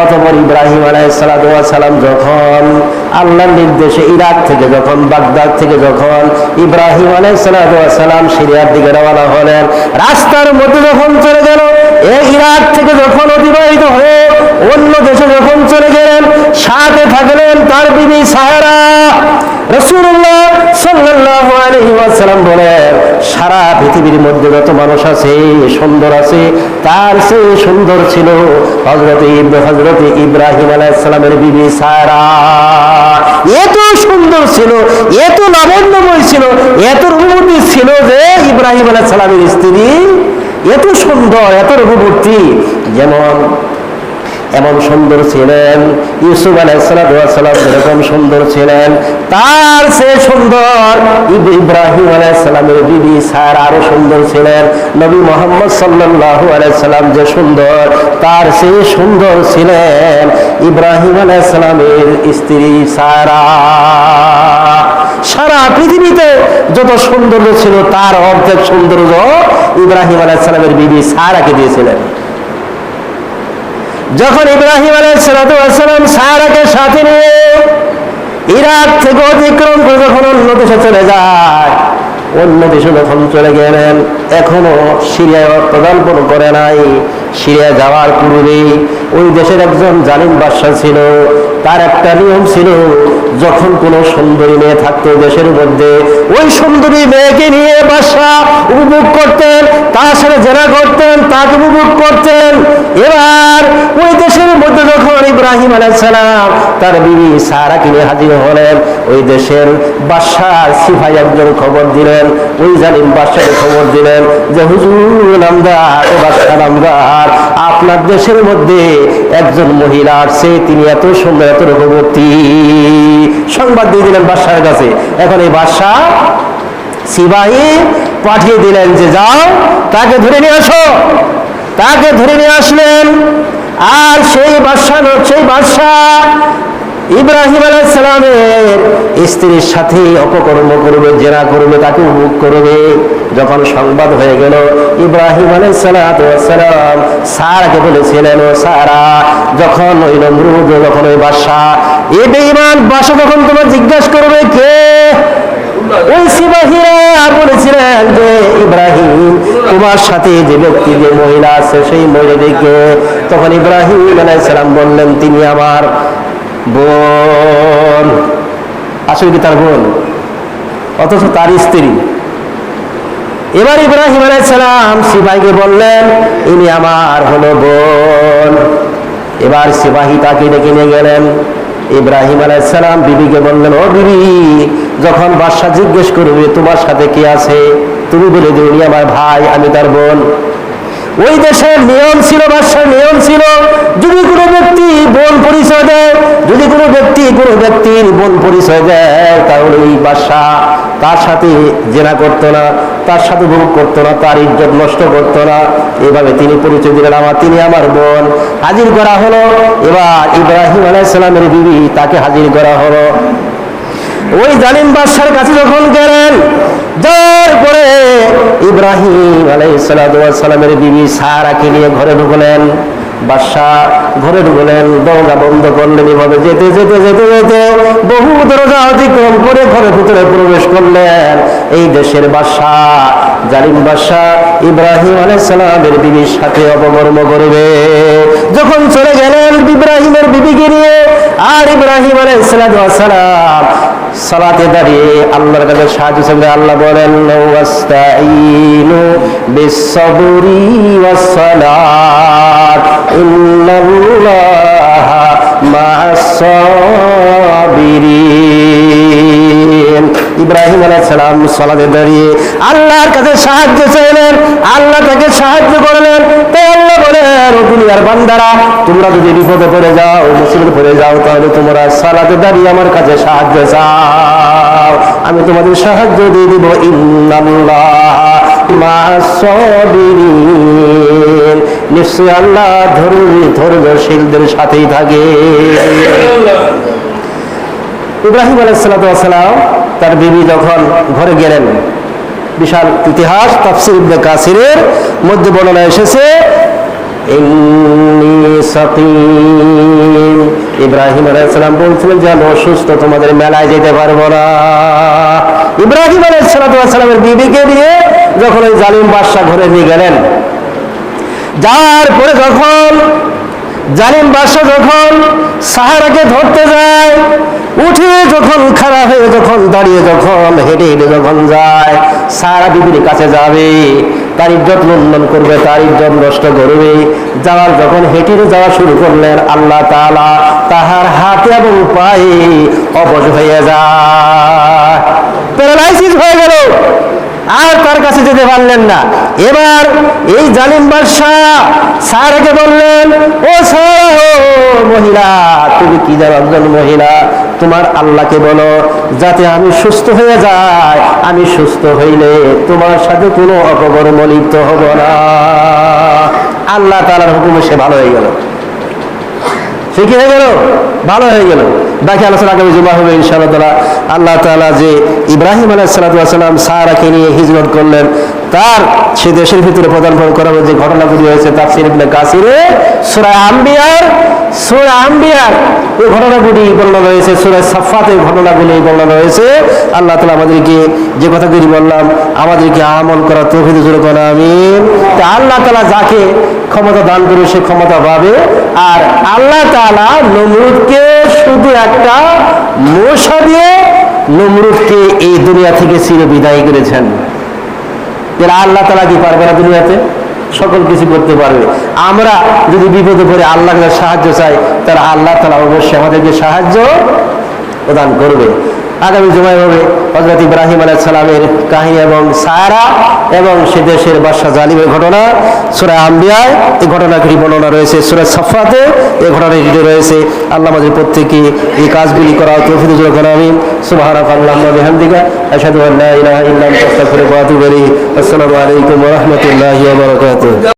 অতপর ইব্রাহিম আলাইসালাম যখন আল্লাহর নির্দেশে ইরাক থেকে যখন, বাগদাদ থেকে যখন ইব্রাহিম আলাইসালাম সিরিয়ার দিকে রওনা হলেন, রাস্তার মধ্যে যখন চলে গেল, এ ইরাক থেকে যখন অতিবাহিত হয়ে অন্য দেশে যখন চলে গেলেন, সাথে থাকলেন তার বিবি সাহারা। রসুল্লাহ সাল্লাহ আলহিম বলেন পৃথিবীর মধ্যে যত মানুষ আছে সুন্দর আছে, তার সে সুন্দর ছিল হজরত হজরত ইব্রাহিম আলাইসালামের বিবি সারা। এত সুন্দর ছিল, এত লাবণ্যময় ছিল, এত রূপবতী ছিল যে ইব্রাহিম আলাইসালামের স্ত্রী এত সুন্দর, এত রূপবতী, যেমন এমন সুন্দর ছিলেন। ইউসুফ আলাইসালাম যেরকম সুন্দর ছিলেন, তার সে সুন্দর ইব্রাহিম আলাইসালামের বিবি স্যার আরও সুন্দর ছিলেন। নবী মোহাম্মদ সাল্লাল্লাহু আলাইসাল্লাম যে সুন্দর, তার সে সুন্দর ছিলেন ইব্রাহিম আলাইসালামের স্ত্রী সারা। সারা পৃথিবীতে যত সৌন্দর্য ছিল, তার অর্ধেক সৌন্দর্য ইব্রাহিম আলাইসালামের বিবি সারাকে দিয়েছিলেন। যখন ইব্রাহিম আলাইসালাম সারাকে সাথে নিয়ে ইরাক থেকে অতিক্রম করে যখন অন্য দেশে চলে যায়, অন্য দেশে যখন চলে গেলেন, এখনও সিরিয়ায় পদার্পণ করে নাই। সিরিয়া যাওয়ার পূর্বে ওই দেশের একজন জালিম বাদশাহ ছিল, তার একটা নিয়ম ছিল যখন কোনো সুন্দরী মেয়ে থাকতো দেশের মধ্যে, ওই সুন্দরী মেয়েকে নিয়ে বাদশাহ উপভোগ করতেন তার সাথে জেরা করতেন, তাকে উপভোগ করতেন। এবার ওই দেশের মধ্যে যখন ইব্রাহিম আলাইসালাম তার বিবি সারা কিনে হাজির হলেন, ওই দেশের বাদশাহ সিফাই একজন খবর দিলেন, ওই জালিম বাদশাকে খবর দিলেন যে, হুজুর নামদার ও নামদার আপনার দেশের মধ্যে একজন মহিলা আসছে, তিনি এত সুন্দর, এত রূপবর্তী সংবাদ দিয়ে দিলেন বাদশাহের কাছে। এখন এই বাদশাহ সিবাহি পাঠিয়ে দিলেন যে যাও, তাকে ধরে নিয়ে আসো। তাকে ধরে নিয়ে আসলেন। আর সেই বাদশাহ সেই বাদশাহ ইব্রাহিম আলাইসালামের স্ত্রীর সাথে অপকর্ম করবে জেরা করবে, তাকে উপভোগ করবে। যখন সংবাদ হয়ে গেল, ইব্রাহিম আলাইসালাম সারাকে বলেছিলেন সারা, যখন ওই নমরুদ, যখন ওই বেঈমান বাসা যখন তোমার জিজ্ঞাসা করবে, কে? ওই বলেছিলেন যে, ইব্রাহিম, তোমার সাথে যে ব্যক্তি, যে মহিলা আছে, সেই মহিলাটিকে। তখন ইব্রাহিম আলাইসালাম বললেন, তিনি আমার বোন। আসলে কি তার বোন? অথচ তার স্ত্রী। এবার ইব্রাহিম আলাইসালাম সিপাহীকে বললেন, ইনি আমার হলো বোন। এবার সিপাহী তাকে ডেকে নিয়ে গেলেন। ইব্রাহিম আলাইসালাম বিবিকে বললেন, ও বিবি, যখন বাদশাহ জিজ্ঞেস করবে, তোমার সাথে কে আছে? তুমি বলে দিও উনি আমার ভাই, আমি তার বোন। ওই দেশের নিয়ম ছিল বাদশার নিয়ম ছিল, যদি কোনো ব্যক্তি বোন পরিচয় দেয়, যদি কোনো ব্যক্তি কোনো ব্যক্তির বোন পরিচয় দেয়, তাহলে এই বাদশাহ তার সাথে জেনা করতো না, তার সাথে ভোগ করতো না, তার ইজ্জত নষ্ট করতো না। এভাবে তিনি পরিচয় দিলেন আমার, তিনি আমার বোন। হাজির করা হলো, এবার ইব্রাহিম আলাইসালামের বিবি তাকে হাজির করা হলো। ওই জালিম বাদশার কাছে যখন গেলেন পরে ইব্রাহিম আলাইসালামের বিবি সারাকে নিয়ে ঘরে ঢুকলেন বাদশাহ ঘরে ঢুকলেন, দরজা বন্ধ করলেন, এভাবে যেতে যেতে যেতে যেতে বহু দরজা অতিক্রম করে ঘরের ভিতরে প্রবেশ করলেন। এই দেশের বাদশাহ জালিম বাদশাহ ইব্রাহিম আলাইসালামের বিবির সাথে অপকর্ম করবে। যখন চলে গেলেন ইব্রাহিমের বিবিকে নিয়ে, আর ইব্রাহিম আলাইসালাম সালাতে দাঁড়িয়ে আল্লাহর কাছে সাহায্য চাইলে আল্লাহ বলেন বিসসবরি ওয়াসসালাত, ইন্নাল্লাহা মা'আস ইব্রাহিম সালাম সালাতে দাঁড়িয়ে আল্লাহর কাছে সাহায্য চাইলেন, আল্লাহ তাকে সাহায্য করলেন। দুনিয়ার বান্দারা, তোমরা যদি বিপদে পড়ে যাও পড়ে যাও, তাহলে তোমরা সালাতে দাঁড়িয়ে আমার কাছে সাহায্য চাও। আমি তোমাদের সাহায্য দিয়ে দিব নিশ্চয় আল্লাহ সাথেই থাকে। ইব্রাহিম আলাইসালাম তার বিবি যখন ঘরে গেলেন, বিশাল ইতিহাস, তাফসির কাসিরের মধ্যে বর্ণনা এসেছে ইব্রাহিম আলাইসালাম বলছিলেন, যে আমি অসুস্থ, তোমাদের মেলায় যেতে পারব না। ইব্রাহিম আলাইসালামের বিবিকে নিয়ে যখন ওই জালিম বাদশাহ ঘরে নিয়ে গেলেন যার পরে যখন জালিম বাদশাহ যখন সাহারাকে ধরতে যায়, উঠে যখন খারাপ হয়ে যখন দাঁড়িয়ে যখন হেঁটে হেঁটে যখন যায় সারা বিবির কাছে যাবে। তার ইজ্জত লন্ডন করবে তার ইজ্জত নষ্ট করবে। যাওয়ার যখন হেঁটে যাওয়া শুরু করলেন, আল্লাহ তালা তাহার হাতে এবং পায়ে অবশ হয়ে যায়। প্যারালাইসিস হয়ে গেল। আর তার কাছে যেতে পারলেন না। এবার এই জালিম বাদশাহ স্যারকে বললেন, ও স্যার মহিলা, তুমি কি জানো একজন মহিলা? তোমার আল্লাহকে বলো, যাতে আমি সুস্থ হয়ে যাই। আমি সুস্থ হইলে তোমার সাথে কোনো অপকর্ম লিপ্ত হব না। আল্লাহ তালার হুকুমে সে ভালো হয়ে গেল। সে কি হয়ে গেল? ভালো হয়ে গেল। বাকি আলোচনা আগামী জমা হবে ইনশাআল্লাহ। তালা আল্লাহ তালা যে ইব্রাহিম আলাইসালাম সারাকে নিয়ে হিজরত করলেন, তার সে দেশের ভিতরে প্রদান করা যে ঘটনাগুলি হয়েছে তার সিরিফনে কাসিরে সুরা আম্বিয়ার সুরা আম্বিয়ার এই ঘটনাগুলি বর্ণনা রয়েছে, সুরা সাফাতের ঘটনাগুলি বর্ণনা রয়েছে। আল্লাহ তালা আমাদেরকে যে কথাগুলি বললাম, আমাদেরকে আমল করা তৌফিদ জোরে করা আমিন। তা আল্লাহ তালা যাকে ক্ষমতা দান করবে সে ক্ষমতা পাবে। আর আল্লাহ তাআলা নমরুদকে শুধু একটা মশা দিয়ে নমরুদকে এই দুনিয়া থেকে চির বিদায় করেছেন আল্লাহ তালা কি পারবে না দুনিয়াতে? সকল কিছু করতে পারবে। আমরা যদি বিপদে পড়ে আল্লাহ সাহায্য চাই, তাহলে আল্লাহ তালা অবশ্যই আমাদেরকে সাহায্য প্রদান করবে। আগামী জমায় হবে। হজরত ইব্রাহিম আলাহ সালামের কাহিনী এবং সারা এবং সে দেশের বাদশাহ জালিমের ঘটনা, সুরা আম্বিয়ায় এই ঘটনাগুলি বর্ণনা রয়েছে। সুরা সফাতে এই ঘটনাটি রয়েছে। আল্লাহ আমাদের প্রত্যেকে এই কাজগুলি করা তৌফিক যখন আমিন সুবহানাক আল্লাহুম্মা বিহামদিকা আশহাদু আল্লা ইলাহা ইল্লা আনতা ওয়া আতুবু ইলাইক আসসালামু আলাইকুম রাহমাতুল্লাহি